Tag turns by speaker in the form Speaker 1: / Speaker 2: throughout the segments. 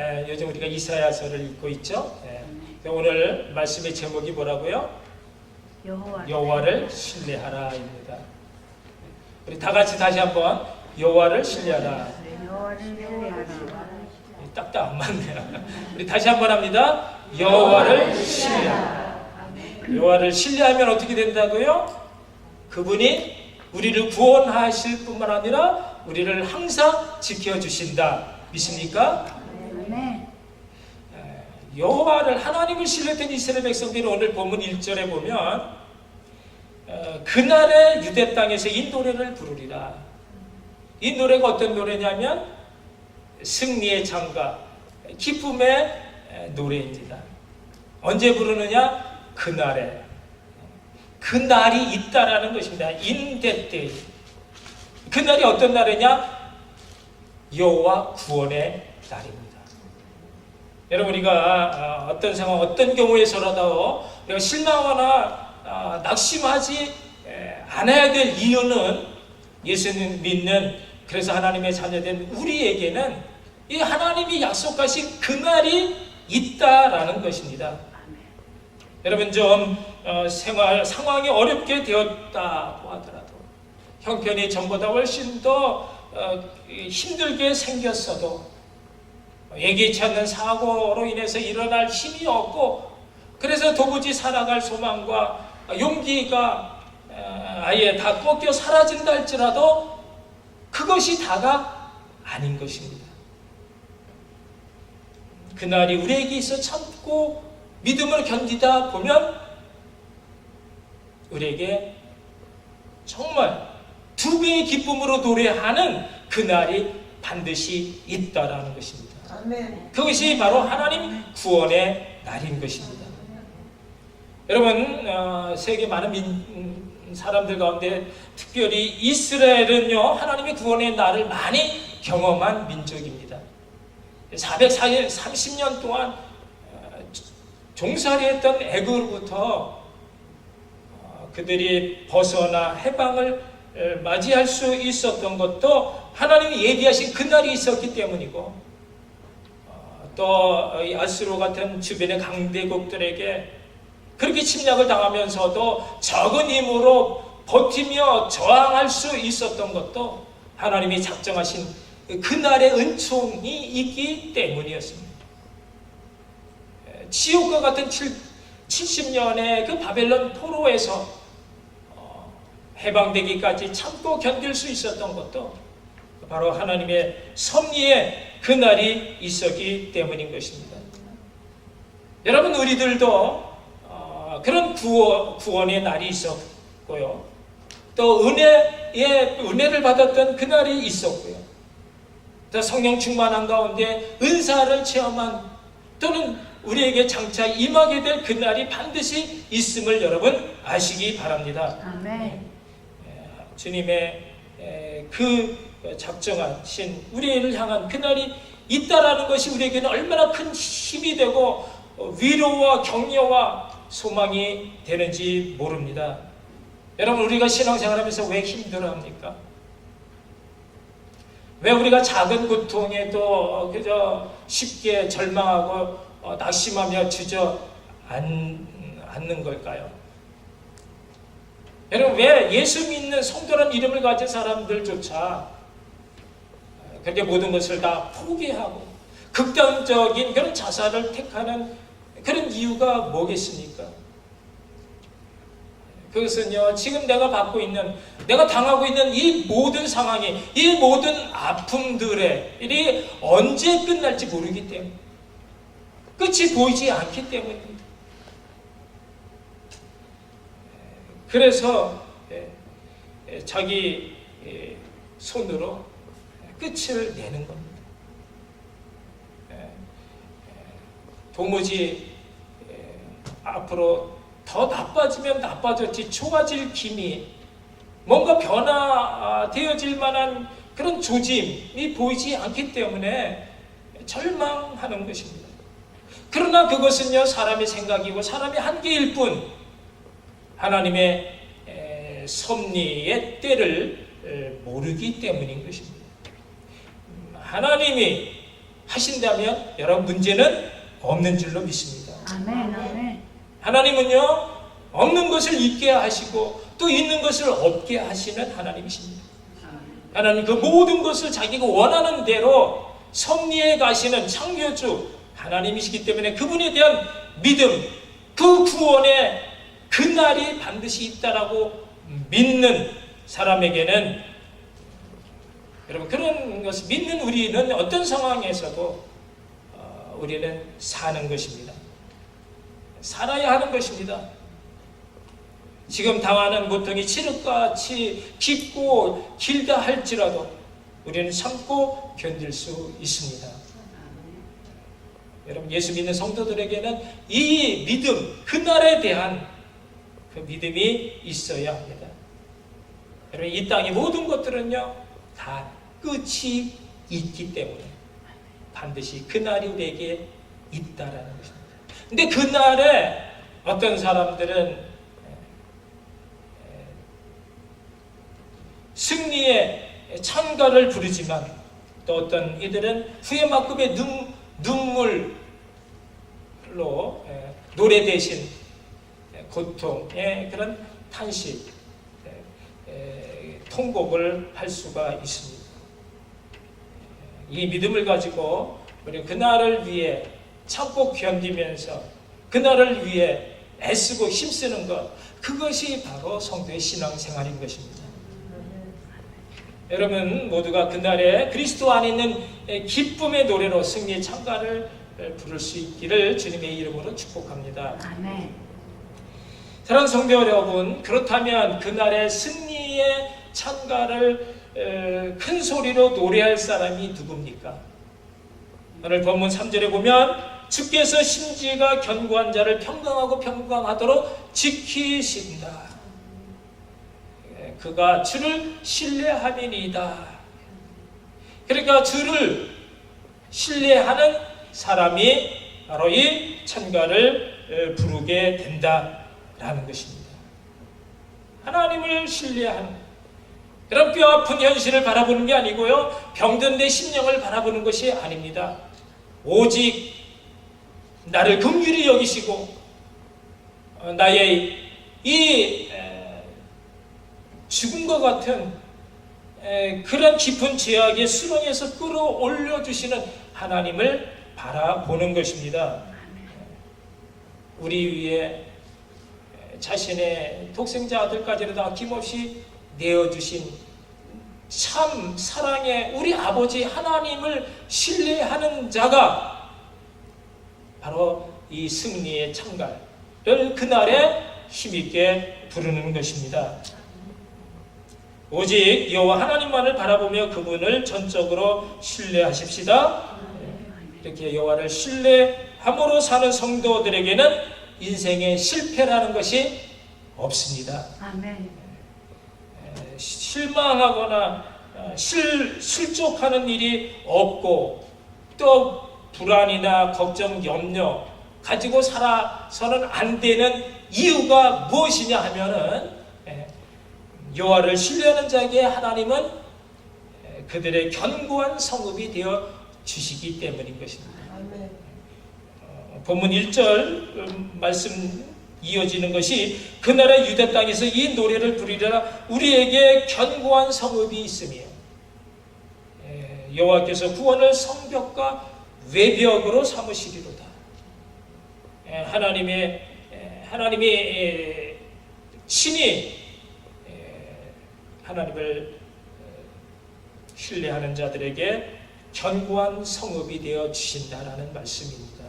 Speaker 1: 에, 요즘 우리가 이사야서를 읽고 있죠. 예. 오늘 말씀의 제목이 뭐라고요?
Speaker 2: 여호와
Speaker 1: 여호와를 신뢰하라입니다. 우리 다 같이 다시 한번 여호와를 신뢰하라.
Speaker 2: 여호와를 신뢰하라
Speaker 1: 딱딱 안 맞네요. 우리 다시 한번 합니다. 여호와를 신뢰하라. 여호와를 신뢰하면 어떻게 된다고요? 그분이 우리를 구원하실 뿐만 아니라 우리를 항상 지켜주신다. 믿습니까? 여호와를 하나님을 신뢰했던 이스라엘 백성들이 오늘 본문 1절에 보면 어, 그날의 유대 땅에서 이 노래를 부르리라. 이 노래가 어떤 노래냐면 승리의 장가, 기쁨의 에, 노래입니다. 언제 부르느냐? 그날에. 그날이 있다라는 것입니다. That day. 그날이 어떤 날이냐? 여호와 구원의 날입니다. 여러분 우리가 어, 어떤 상황, 어떤 경우에서라도 우리가 실망하거나 어, 낙심하지 에, 않아야 될 이유는 예수님 믿는 그래서 하나님의 자녀된 우리에게는 이 하나님이 약속하신 그날이 있다라는 것입니다. 여러분 좀 어, 생활 상황이 어렵게 되었다고 하더라도 형편이 전보다 훨씬 더 어, 힘들게 생겼어도 예기치 않는 사고로 인해서 일어날 힘이 없고 그래서 도무지 살아갈 소망과 용기가 어, 아예 다 꺾여 사라진다 할지라도 그것이 다가 아닌 것입니다. 그날이 우리에게 있어 참고 믿음을 견디다 보면 우리에게 정말 두 배의 기쁨으로 노래하는 그날이 반드시 있다라는 것입니다. 그것이 바로 하나님 구원의 날인 것입니다. 여러분 어, 세계 많은 민, 음, 사람들 가운데 특별히 이스라엘은요 하나님의 구원의 날을 많이 경험한 민족입니다. 430년 동안 어, 종살이 했던 애굽으로부터 어, 그들이 벗어나 해방을 에, 맞이할 수 있었던 것도 하나님이 예비하신 그날이 있었기 때문이고 어, 또이 아스로 같은 주변의 강대국들에게 그렇게 침략을 당하면서도 적은 힘으로 버티며 저항할 수 있었던 것도 하나님이 작정하신 그날의 은총이 있기 때문이었습니다. 에, 지옥과 같은 70년의 그 바벨론 포로에서 어, 해방되기까지 참고 견딜 수 있었던 것도 바로 하나님의 섭리의 그날이 있었기 때문인 것입니다. 여러분 우리들도 어, 그런 구원, 구원 의 날이 있었고요. 또 은혜의 은혜를 받았던 그날이 있었고요. 또 성령 충만한 가운데 은사를 체험한 또는 우리에게 장차 임하게 될 그날이 반드시 있음을 여러분 아시기 바랍니다.
Speaker 2: 아멘
Speaker 1: 주님의 에, 그 작정하신 우리를 향한 그날이 있다라는 것이 우리에게는 얼마나 큰 힘이 되고 어, 위로와 격려와 소망이 되는지 모릅니다. 여러분 우리가 신앙생활하면서 왜 힘들어합니까? 왜 우리가 작은 고통에도 그저 쉽게 절망하고 어, 낙심하며 주저 않는 걸까요? 여러분 왜 예수 믿는 성도라는 이름을 가진 사람들조차 그렇게 모든 것을 다 포기하고 극단적인 그런 자살을 택하는 그런 이유가 뭐겠습니까? 그것은요 지금 내가 받고 있는 내가 당하고 있는 이 모든 상황이 이 모든 아픔들의 일이 언제 끝날지 모르기 때문에 끝이 보이지 않기 때문입니다. 그래서 예, 예, 자기 예, 손으로 끝을 내는 겁니다. 예, 예, 도무지 예, 앞으로 더 나빠지면 나빠졌지 좋아질 기미 뭔가 변화되어질 만한 그런 조짐이 보이지 않기 때문에 절망하는 것입니다. 그러나 그것은요 사람의 생각이고 사람의 한계일 뿐 하나님의 에, 섭리의 때를 에, 모르기 때문인 것입니다. 음, 하나님이 하신다면 여러분 문제는 없는 줄로 믿습니다.
Speaker 2: 아멘. 아멘.
Speaker 1: 하나님은요 없는 것을 있게 하시고 또 있는 것을 없게 하시는 하나님이십니다. 하나님 그 모든 것을 자기가 원하는 대로 섭리해 가시는 창조주 하나님이시기 때문에 그분에 대한 믿음, 그 구원의 그날이 반드시 있다라고 믿는 사람에게는 여러분 그런 것을 믿는 우리는 어떤 상황에서도 어, 우리는 사는 것입니다. 살아야 하는 것입니다. 지금 당하는 고통이 칠흑같이 깊고 길다 할지라도 우리는 참고 견딜 수 있습니다. 여러분 예수 믿는 성도들에게는 이 믿음, 그날에 대한 그 믿음이 있어야 합니다. 여러분 이 땅의 모든 것들은요 다 끝이 있기 때문에 반드시 그날이 우리에게 있다라는 것입니다. 근데 그날에 어떤 사람들은 승리의 찬가를 부르지만 또 어떤 이들은 후회 만큼의 눈, 눈물로 에, 노래 대신 에, 고통의 그런 탄식, 통곡을 할 수가 있습니다. 이 믿음을 가지고 우리 그날을 위해 참고 견디면서 그날을 위해 애쓰고 힘쓰는 것 그것이 바로 성도의 신앙생활인 것입니다. 여러분 모두가 그날에 그리스도 안에 있는 기쁨의 노래로 승리의 찬가를 부를 수 있기를 주님의 이름으로 축복합니다.
Speaker 2: 아멘.
Speaker 1: 사랑하는 성도 여러분, 그렇다면 그날의 승리의 찬가를 에, 큰 소리로 노래할 사람이 누굽니까? 오늘 본문 3절에 보면 주께서 심지가 견고한 자를 평강하고 평강하도록 지키신다. 에, 그가 주를 신뢰함이니이다. 그러니까 주를 신뢰하는 사람이 바로 이 찬가를 에, 부르게 된다라는 것입니다. 하나님을 신뢰하는 여러분 뼈 아픈 현실을 바라보는 게 아니고요 병든 내 심령을 바라보는 것이 아닙니다. 오직 나를 긍휼히 여기시고 어, 나의 이 에, 죽음과 같은 에, 그런 깊은 죄악의 수렁에서 끌어올려 주시는 하나님을 바라보는 것입니다. 우리 위에 자신의 독생자 아들까지도 아낌없이 내어주신 참 사랑의 우리 아버지 하나님을 신뢰하는 자가 바로 이 승리의 창갈을 그날에 힘있게 부르는 것입니다. 오직 여호와 하나님만을 바라보며 그분을 전적으로 신뢰하십시다. 이렇게 여호와를 신뢰함으로 사는 성도들에게는 인생의 실패라는 것이 없습니다.
Speaker 2: 아멘.
Speaker 1: 실망하거나 어, 실, 실족하는 일이 없고 또 불안이나 걱정, 염려 가지고 살아서는 안 되는 이유가 무엇이냐 하면은 예, 여호와를 신뢰하는 자에게 하나님은 예, 그들의 견고한 성읍이 되어 주시기 때문인 것입니다. 어, 본문 1절 음, 말씀 이어지는 것이 그 나라 유대 땅에서 이 노래를 부리라 우리에게 견고한 성읍이 있으며 예, 여호와께서 구원을 성벽과 외벽으로 삼으시리로다. 예, 하나님의 예, 하나님이 예, 하나님을 어, 신뢰하는 자들에게 견고한 성읍이 되어 주신다라는 말씀입니다.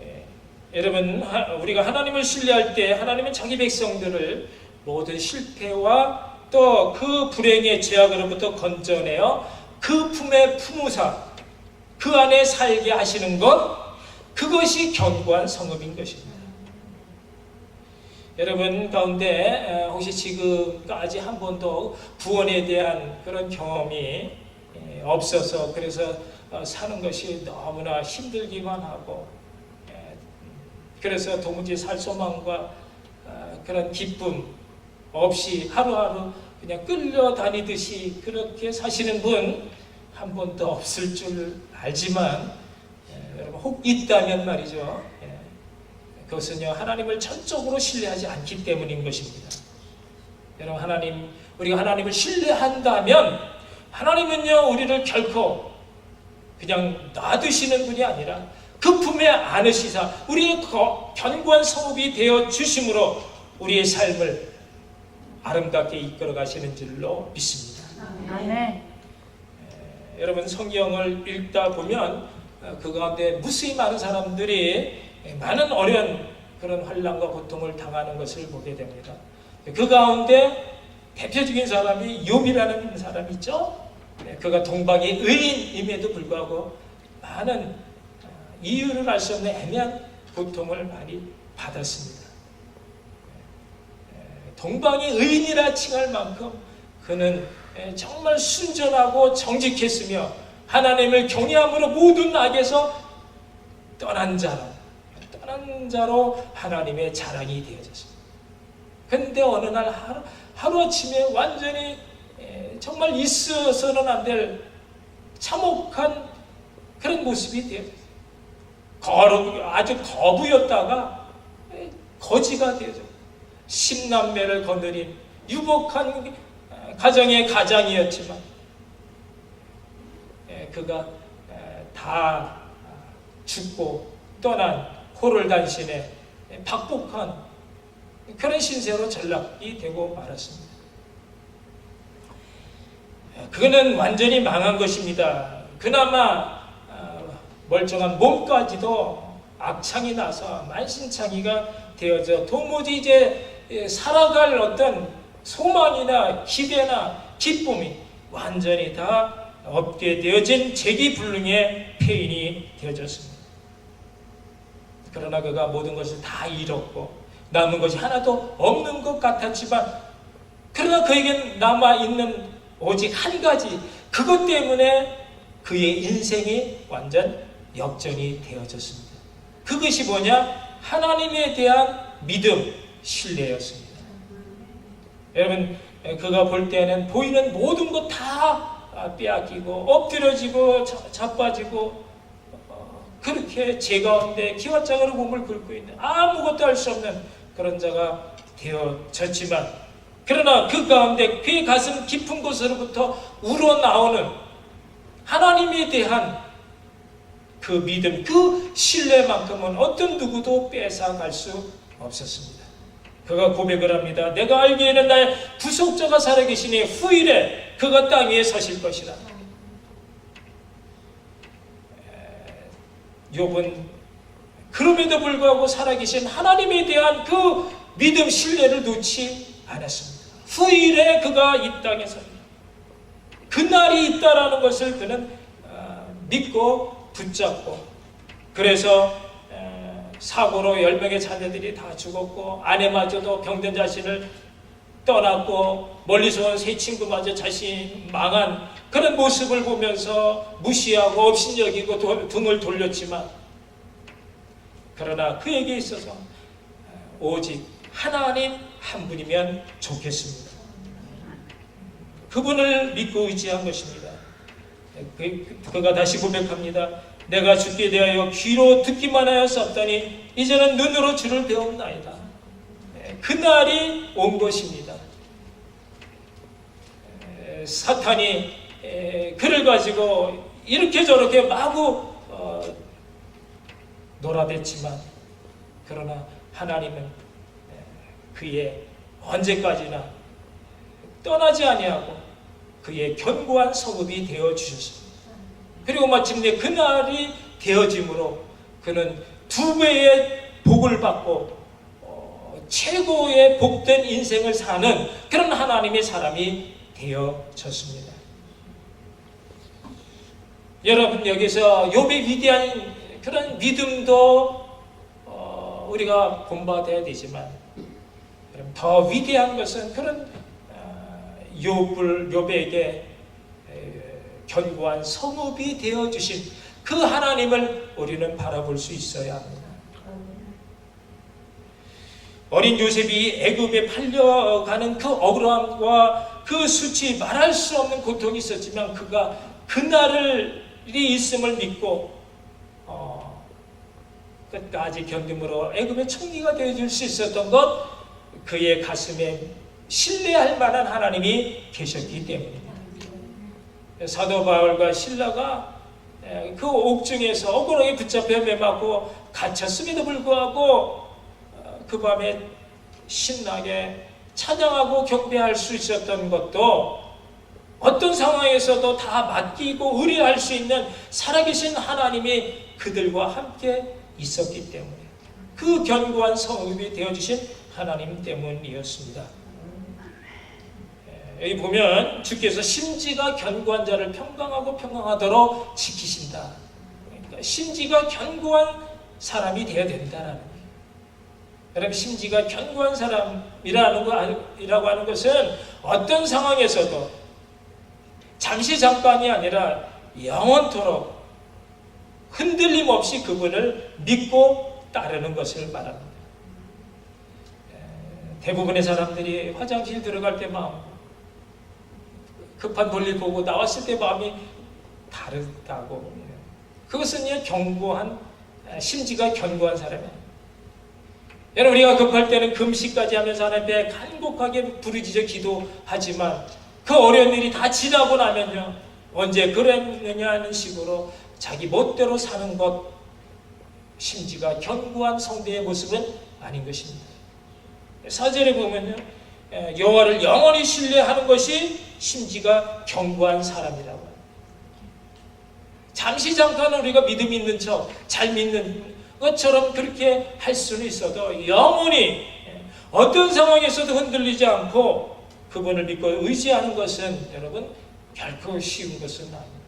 Speaker 1: 예, 여러분 하- 우리가 하나님을 신뢰할 때 하나님은 자기 백성들을 모든 실패와 또 그 불행의 죄악으로부터 건져내어 그 품에 품으사 그 안에 살게 하시는 것 그것이 견고한 성읍인 것입니다. 여러분 가운데 어, 혹시 지금까지 한 번도 구원에 대한 그런 경험이 예, 없어서 그래서 어, 사는 것이 너무나 힘들기만 하고 예, 그래서 도무지 살 소망과 어, 그런 기쁨 없이 하루하루 그냥 끌려다니듯이 그렇게 사시는 분 한 번도 없을 줄 알지만 예, 여러분 혹 있다면 말이죠. 예, 그것은요 하나님을 전적으로 신뢰하지 않기 때문인 것입니다. 여러분 하나님 우리가 하나님을 신뢰한다면 하나님은요 우리를 결코 그냥 놔두시는 분이 아니라 그 품에 안으시사 우리의 거- 견고한 성읍이 되어 주심으로 우리의 삶을 아름답게 이끌어 가시는 줄로 믿습니다.
Speaker 2: 아멘.
Speaker 1: 여러분 성경을 읽다 보면 어, 그 가운데 무수히 많은 사람들이 많은 어려운 그런 환란과 고통을 당하는 것을 보게 됩니다. 그 가운데 대표적인 사람이 욥이라는 사람이 있죠. 네, 그가 동방의 의인임에도 불구하고 많은 어, 이유를 알 수 없는 애매한 고통을 많이 받았습니다. 에, 동방의 의인이라 칭할 만큼 그는 에, 정말 순전하고 정직했으며 하나님을 경외함으로 모든 악에서 떠난 자로 떠난 자로 하나님의 자랑이 되어졌습니다. 근데 어느 날 하루, 하루아침에 완전히 에, 정말 있어서는 안 될 참혹한 그런 모습이 되어졌어요. 거룩, 아주 거부였다가 에, 거지가 되어져. 십남매를 거느린 유복한 어, 가정의 가장이었지만 에, 그가 에, 다 죽고 떠난 호를 단신에 박복한 그런 신세로 전락이 되고 말았습니다. 그는 완전히 망한 것입니다. 그나마 어, 멀쩡한 몸까지도 악창이 나서 만신창이가 되어져 도무지 이제 예, 살아갈 어떤 소망이나 기대나 기쁨이 완전히 다 없게 되어진 재기불능의 폐인이 되어졌습니다. 그러나 그가 모든 것을 다 잃었고 남은 것이 하나도 없는 것 같았지만 그러나 그에겐 남아 있는 오직 한 가지 그것 때문에 그의 인생이 완전 역전이 되어졌습니다. 그것이 뭐냐? 하나님에 대한 믿음, 신뢰였습니다. 여러분, 그가 볼 때는 보이는 모든 것 다 빼앗기고 엎드려지고 자- 자빠지고 어, 그렇게 제 가운데 기와장으로 몸을 긁고 있는 아무것도 할 수 없는 그런 자가 되어졌지만 그러나 그 가운데 그의 가슴 깊은 곳으로부터 우러나오는 하나님에 대한 그 믿음, 그 신뢰만큼은 어떤 누구도 뺏어갈 수 없었습니다. 그가 고백을 합니다. 내가 알기에는 나의 구속자가 살아계시니 후일에 그가 땅 위에 서실 것이다. 에, 욥은 그럼에도 불구하고 살아계신 하나님에 대한 그 믿음, 신뢰를 놓지 않았습니다. 후일에 그가 이 땅에 섭니다. 그날이 있다라는 것을 그는 어, 믿고 붙잡고 그래서 에, 사고로 열 명의 자녀들이 다 죽었고 아내마저도 병든 자신을 떠났고 멀리서 온 세 친구마저 자신 망한 그런 모습을 보면서 무시하고 업신여기고 도- 등을 돌렸지만 그러나 그에게 있어서 어, 오직 하나님 한 분이면 좋겠습니다. 그분을 믿고 의지한 것입니다. 그, 그가 다시 고백합니다. 내가 죽게 대하여 귀로 듣기만 하였었더니 이제는 눈으로 주를 배웠나이다. 예, 그날이 온 것입니다. 에, 사탄이 에, 그를 가지고 이렇게 저렇게 마구 어, 놀아댔지만 그러나 하나님은 에, 그의 언제까지나 떠나지 아니하고 그의 견고한 성읍이 되어 주셨습니다. 그리고 마침내 그날이 되어짐으로 그는 두 배의 복을 받고 어, 최고의 복된 인생을 사는 그런 하나님의 사람이 되어졌습니다. 여러분 여기서 욥의 위대한 그런 믿음도 어, 우리가 본받아야 되지만 더 위대한 것은 그런 어, 욥을 욥에게 에, 견고한 성읍이 되어 주신 그 하나님을 우리는 바라볼 수 있어야 합니다. 어린 요셉이 애굽에 팔려가는 그 억울함과 그 수치 말할 수 없는 고통이 있었지만 그가 그날이 있음을 믿고 어, 끝까지 견딤으로 애굽의 총리가 되어줄 수 있었던 것 그의 가슴에 신뢰할 만한 하나님이 계셨기 때문입니다. 사도 바울과 신라가 에, 그 옥중에서 억울하게 붙잡혀 매맞고 갇혔음에도 불구하고 어, 그 밤에 신나게 찬양하고 경배할 수 있었던 것도 어떤 상황에서도 다 맡기고 의뢰할 수 있는 살아계신 하나님이 그들과 함께 있었기 때문에 그 견고한 성읍이 되어주신 하나님 때문이었습니다. 에, 여기 보면 주께서 심지가 견고한 자를 평강하고 평강하도록 지키신다. 그러니까 심지가 견고한 사람이 되어야 된다라는 거예요. 여러분 심지가 견고한 사람이라는 거 이라고 하는 것은 어떤 상황에서도 잠시 잠깐이 아니라 영원토록 흔들림 없이 그분을 믿고 따르는 것을 말합니다. 에, 대부분의 사람들이 화장실 들어갈 때 마음 급한 볼일 보고 나왔을 때 마음이 다르다고 그것은 이 견고한 심지가 견고한 사람이에요. 여러분 우리가 급할 때는 금식까지 하면서 하나님께 간곡하게 부르짖어 기도하지만 그 어려운 일이 다 지나고 나면요 언제 그랬느냐 하는 식으로 자기 멋대로 사는 것 심지가 견고한 성대의 모습은 아닌 것입니다. 사절에 보면요 에, 여호와를 영원히 신뢰하는 것이 심지가 견고한 사람이라고 해요. 잠시 잠깐 우리가 믿음 있는 척, 잘 믿는 것처럼 그렇게 할 수는 있어도 영원히 어떤 상황에서도 흔들리지 않고 그분을 믿고 의지하는 것은 여러분 결코 쉬운 것은 아닙니다.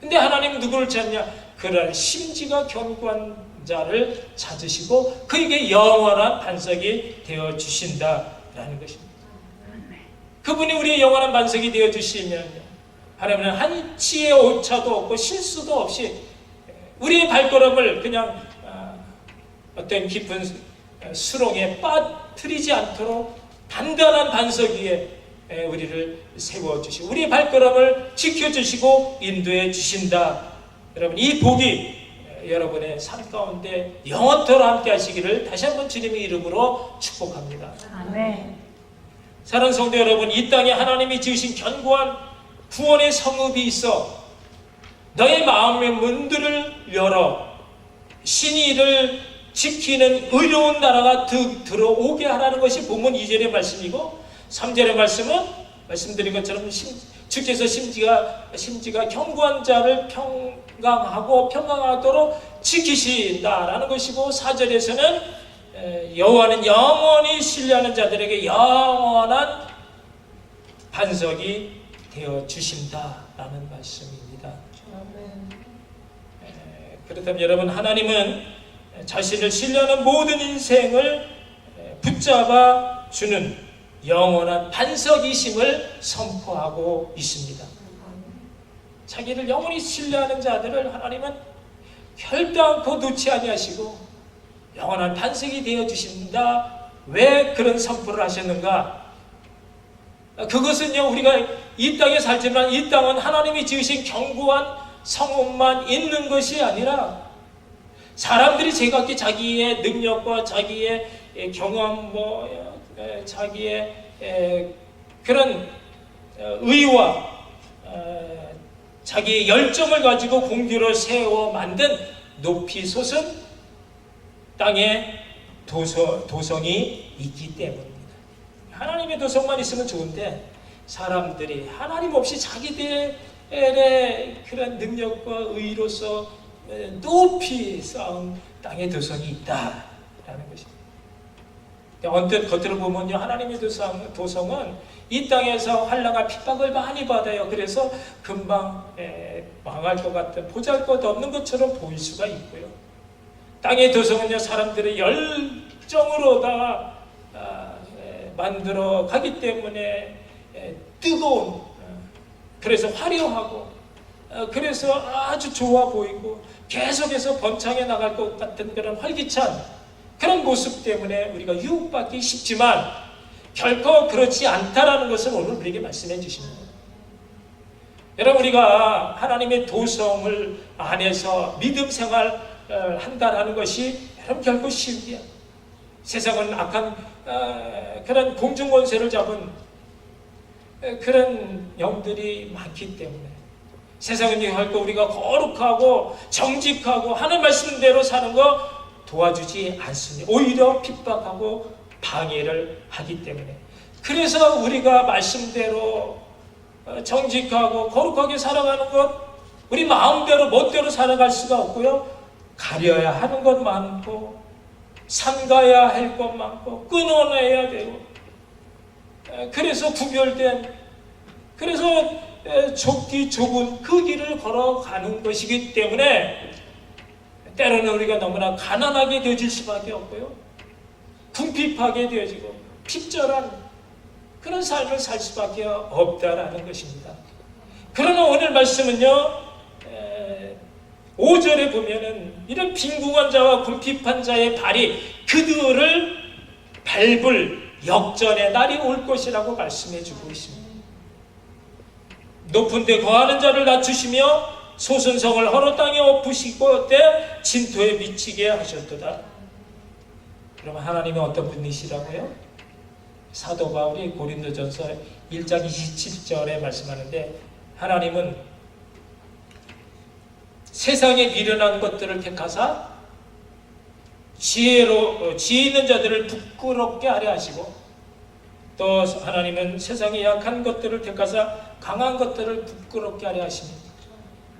Speaker 1: 근데 하나님은 누구를 찾냐? 그런 심지가 견고한 자를 찾으시고 그에게 영원한 반석이 되어 주신다라는 것입니다. 그분이 우리의 영원한 반석이 되어 주시면 하나님은 한치의 오차도 없고 실수도 없이 우리의 발걸음을 그냥 어떤 깊은 수렁에 빠뜨리지 않도록 단단한 반석 위에 우리를 세워주시고 우리의 발걸음을 지켜주시고 인도해 주신다. 여러분 이 복이 여러분의 삶 가운데 영원토록 함께 하시기를 다시 한번 주님의 이름으로 축복합니다.
Speaker 2: 아멘.
Speaker 1: 사랑하는 성도 여러분 이 땅에 하나님이 지으신 견고한 구원의 성읍이 있어 너의 마음의 문들을 열어 신이 이를 지키는 의로운 나라가 드, 들어오게 하라는 것이 본문 2절의 말씀이고 3절의 말씀은 말씀드린 것처럼 심, 주께서 심지가 심지가 견고한 자를 평강하고 평강하도록 지키신다라는 것이고 4절에서는 여호와는 영원히 신뢰하는 자들에게 영원한 반석이 되어 주신다라는 말씀입니다. 에, 그렇다면 여러분 하나님은 자신을 신뢰하는 모든 인생을 붙잡아 주는 영원한 반석이심을 선포하고 있습니다. 자기를 영원히 신뢰하는 자들을 하나님은 결단코 놓지 아니하시고 영원한 반석이 되어 주신다. 왜 그런 선포를 하셨는가? 그것은요 우리가 이 땅에 살지만 이 땅은 하나님이 지으신 견고한 성읍만 있는 것이 아니라 사람들이 제각기 자기의 능력과 자기의 경험, 뭐 자기의 그런 어, 의와 어, 자기의 열정을 가지고 공주를 세워 만든 높이 솟은 땅에 도서, 도성이 있기 때문입니다. 하나님의 도성만 있으면 좋은데 사람들이 하나님 없이 자기들의 그런 능력과 의로서 높이 쌓은 땅의 도성이 있다라는 것입니다. 언뜻 겉으로 보면요 하나님의 도성, 도성은 이 땅에서 환란과 핍박을 많이 받아요. 그래서 금방 에, 망할 것 같은 보잘것없는 것처럼 보일 수가 있고요. 땅의 도성은요 사람들의 열정으로 다 아, 에, 만들어 가기 때문에 에, 뜨거운 어, 그래서 화려하고 어, 그래서 아주 좋아 보이고 계속해서 번창해 나갈 것 같은 그런 활기찬 그런 모습 때문에 우리가 유혹받기 쉽지만 결코 그렇지 않다라는 것을 오늘 우리에게 말씀해 주십니다. 여러분 우리가 하나님의 도성을 안에서 믿음 생활 어, 한다라는 것이 여러분 결코 쉬운 게. 세상은 악한 어, 그런 공중 권세를 잡은 어, 그런 영들이 많기 때문에 세상은 결코 우리가 거룩하고 정직하고 하는 말씀대로 사는 거 도와주지 않습니다. 오히려 핍박하고 방해를 하기 때문에 그래서 우리가 말씀대로 어, 정직하고 거룩하게 살아가는 것 우리 마음대로 멋대로 살아갈 수가 없고요. 가려야 하는 것 많고 삼가야 할 것 많고 끊어내야 되고 에, 그래서 구별된 그래서 에, 좁기 좁은 그 길을 걸어가는 것이기 때문에 때로는 우리가 너무나 가난하게 되어질 수밖에 없고요 궁핍하게 되어지고 핍절한 그런 삶을 살 수밖에 없다라는 것입니다. 그러나 오늘 말씀은요, 5절에 보면은 이런 빈궁한 자와 궁핍한 자의 발이 그들을 밟을 역전의 날이 올 것이라고 말씀해 주고 있습니다. 높은 데 거하는 자를 낮추시며 소선성을 허로 땅에 엎으시고 때 진토에 미치게 하셨도다. 그러면 하나님이 어떤 분이시라고요? 사도 바울이 고린도전서 1장 27절에 말씀하는데 하나님은 세상에 미련한 것들을 택하사 지혜로 어, 지혜 있는 자들을 부끄럽게 하려 하시고 또 하나님은 세상에 약한 것들을 택하사 강한 것들을 부끄럽게 하려 하십니다.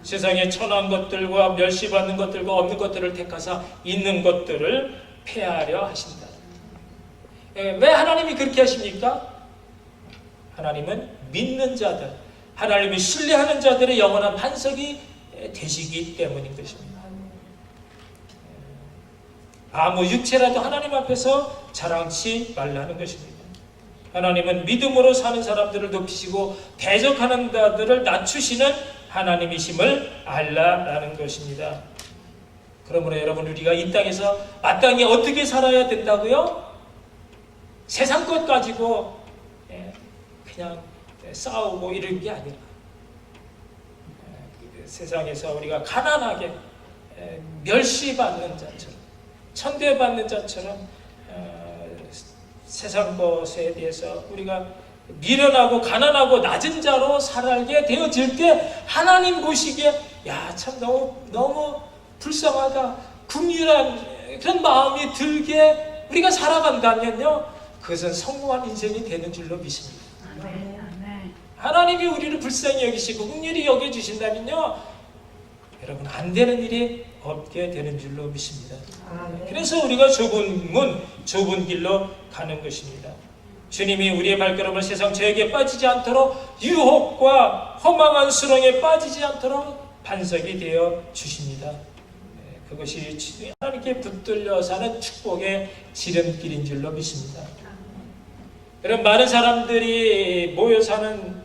Speaker 1: 세상에 천한 것들과 멸시받는 것들과 없는 것들을 택하사 있는 것들을 폐하려 하신다. 예, 왜 하나님이 그렇게 하십니까? 하나님은 믿는 자들, 하나님을 신뢰하는 자들의 영원한 반석이 되시기 때문인 것입니다. 아무 육체라도 하나님 앞에서 자랑치 말라는 것입니다. 하나님은 믿음으로 사는 사람들을 높이시고 대적하는 자들을 낮추시는 하나님이심을 알라라는 것입니다. 그러므로 여러분 우리가 이 땅에서 마땅히 어떻게 살아야 된다고요? 세상 것 가지고 예, 그냥 싸우고 이런 게 아니라 예, 세상에서 우리가 가난하게 예, 멸시받는 자처럼 천대받는 자처럼 어, 세상 것에 대해서 우리가 미련하고 가난하고 낮은 자로 살게 되어질 때 하나님 보시기에 야 참 너무 너무 불쌍하다 궁휼한 그런 마음이 들게 우리가 살아간다면요 그것은 성공한 인생이 되는 줄로 믿습니다. 하나님이 우리를 불쌍히 여기시고 긍휼히 여겨 주신다면요 여러분 안 되는 일이 없게 되는 줄로 믿습니다. 그래서 우리가 좁은 문, 좁은 길로 가는 것입니다. 주님이 우리의 발걸음을 세상 죄에게 빠지지 않도록 유혹과 허망한 수렁에 빠지지 않도록 반석이 되어 주십니다. 네, 그것이 하나님께 붙들려 사는 축복의 지름길인 줄로 믿습니다. 그런 많은 사람들이 모여 사는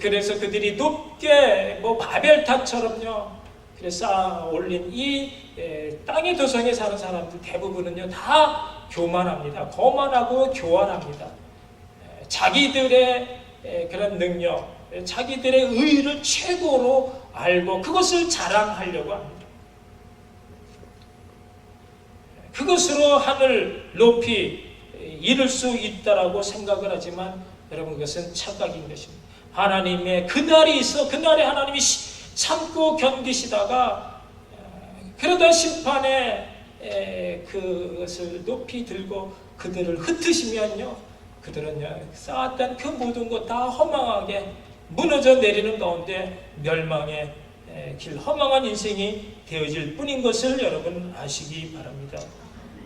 Speaker 1: 그래서 그들이 높게 뭐 바벨탑처럼요. 그래서 쌓아 올린 이 에, 땅의 도성에 사는 사람들 대부분은요 다 교만합니다. 거만하고 교활합니다. 에, 자기들의 에, 그런 능력, 에, 자기들의 의의를 최고로 알고 그것을 자랑하려고 합니다. 그것으로 하늘 높이 이룰 수 있다라고 생각을 하지만 여러분 그것은 착각인 것입니다. 하나님의 그날이 있어 그날에 하나님이 참고 견디시다가 그러다 심판에 그것을 높이 들고 그들을 흩으시면요 그들은요 쌓았던 그 모든 것 다 허망하게 무너져 내리는 가운데 멸망의 길 허망한 인생이 되어질 뿐인 것을 여러분 아시기 바랍니다.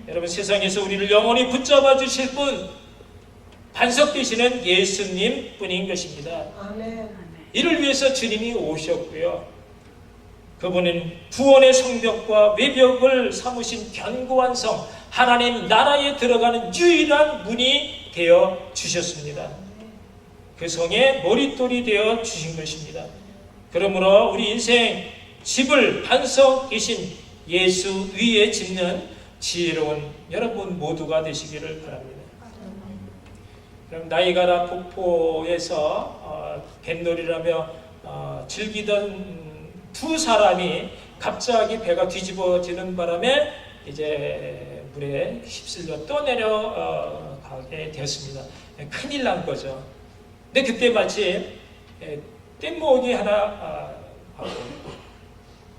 Speaker 1: 여러분 세상에서 우리를 영원히 붙잡아 주실 분 반석 되시는 예수님 뿐인 것입니다.
Speaker 3: 아멘.
Speaker 1: 이를 위해서 주님이 오셨고요. 그분은 구원의 성벽과 외벽을 삼으신 견고한 성, 하나님 나라에 들어가는 유일한 문이 되어 주셨습니다. 그 성의 머릿돌이 되어 주신 것입니다. 그러므로 우리 인생 집을 반석이신 예수 위에 짓는 지혜로운 여러분 모두가 되시기를 바랍니다. 그럼 나이가라 폭포에서 어, 뱃놀이라며 어, 즐기던 두 사람이 갑자기 배가 뒤집어지는 바람에 이제 물에 휩쓸려 떠내려 어, 가게 되었습니다. 큰일 난 거죠. 근데 그때 마침 에, 뗏목이 하나 아, 하고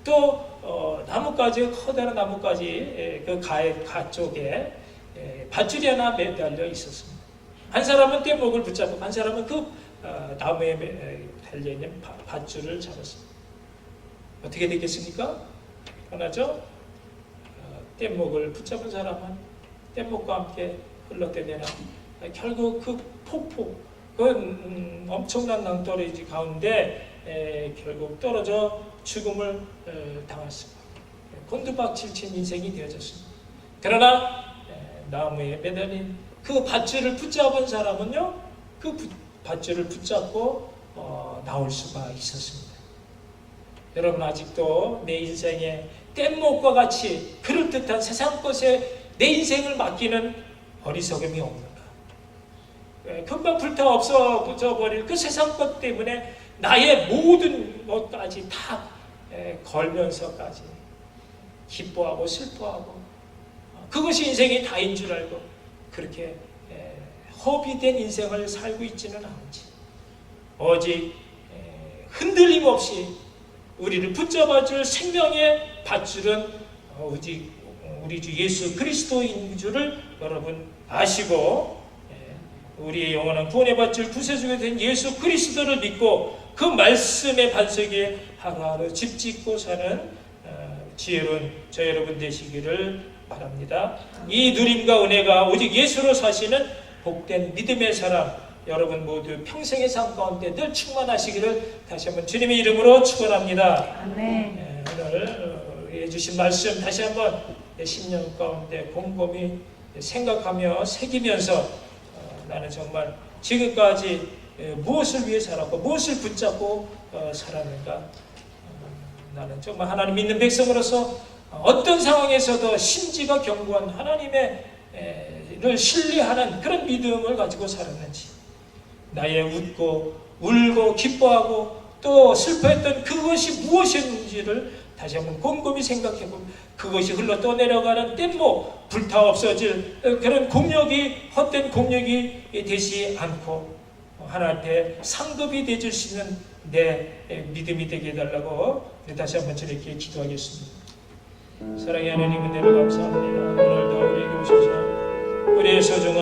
Speaker 1: 또 어, 나뭇가지 커다란 나뭇가지 에, 그 가에 가 쪽에 에, 밧줄이 하나 매달려 있었습니다. 한 사람은 뗏목을 붙잡고 한 사람은 그 어, 나무에 매- 에, 달려 있는 바- 밧줄을 잡았습니다. 어떻게 되겠습니까? 편하죠? 어, 뗏목을 붙잡은 사람은 뗏목과 함께 흘러내려라. 결국 그 폭포, 그 음, 엄청난 낭떠러지 가운데 에, 결국 떨어져 죽음을 에, 당했습니다. 곤두박질 친 인생이 되어졌습니다. 그러나 에, 나무에 매달린 그 밧줄을 붙잡은 사람은요, 그 부- 밧줄을 붙잡고 어, 나올 수가 있었습니다. 여러분 아직도 내 인생에 뗏목과 같이 그럴듯한 세상 것에 내 인생을 맡기는 어리석음이 없는가? 예, 금방 불타 없어져 버릴 그 세상 것 때문에 나의 모든 것까지 다 예, 걸면서까지 기뻐하고 슬퍼하고 어, 그것이 인생이 다인 줄 알고 그렇게 예, 허비된 인생을 살고 있지는 않은지. 오직 예, 흔들림 없이 우리를 붙잡아줄 생명의 밧줄은 어, 오직 우리 주 예수 그리스도인 줄을 여러분 아시고 예, 우리의 영원한 구원의 밧줄 구세주가 된 예수 그리스도를 믿고 그 말씀의 반석에 하루하루 집 짓고 사는 어, 지혜로운 저 여러분 되시기를 바랍니다. 이 누림과 은혜가 오직 예수로 사시는 복된 믿음의 사람 여러분 모두 평생의 삶 가운데 늘 충만하시기를 다시 한번 주님의 이름으로 축원합니다. 예, 오늘 어, 해주신 말씀 다시 한번 내 심령 가운데 곰곰이 생각하며 새기면서 어, 나는 정말 지금까지 예, 무엇을 위해 살았고 무엇을 붙잡고 어, 살았는가 어, 나는 정말 하나님 믿는 백성으로서 어떤 상황에서도 심지가 견고한 하나님의 신뢰하는 그런 믿음을 가지고 살았는지 나의 웃고 울고 기뻐하고 또 슬퍼했던 그것이 무엇이었는지를 다시 한번 곰곰이 생각해보면 그것이 흘러 떠내려가는 뗏목 불타 없어질 그런 공력이 헛된 공력이 되지 않고 하나님께 상급이 되줄 수 있는 내 믿음이 되게 해달라고 다시 한번 저렇게 기도하겠습니다. 사랑의 하나님 은혜를 감사합니다. 오늘도 우리에게 오셔서 우리의 소중한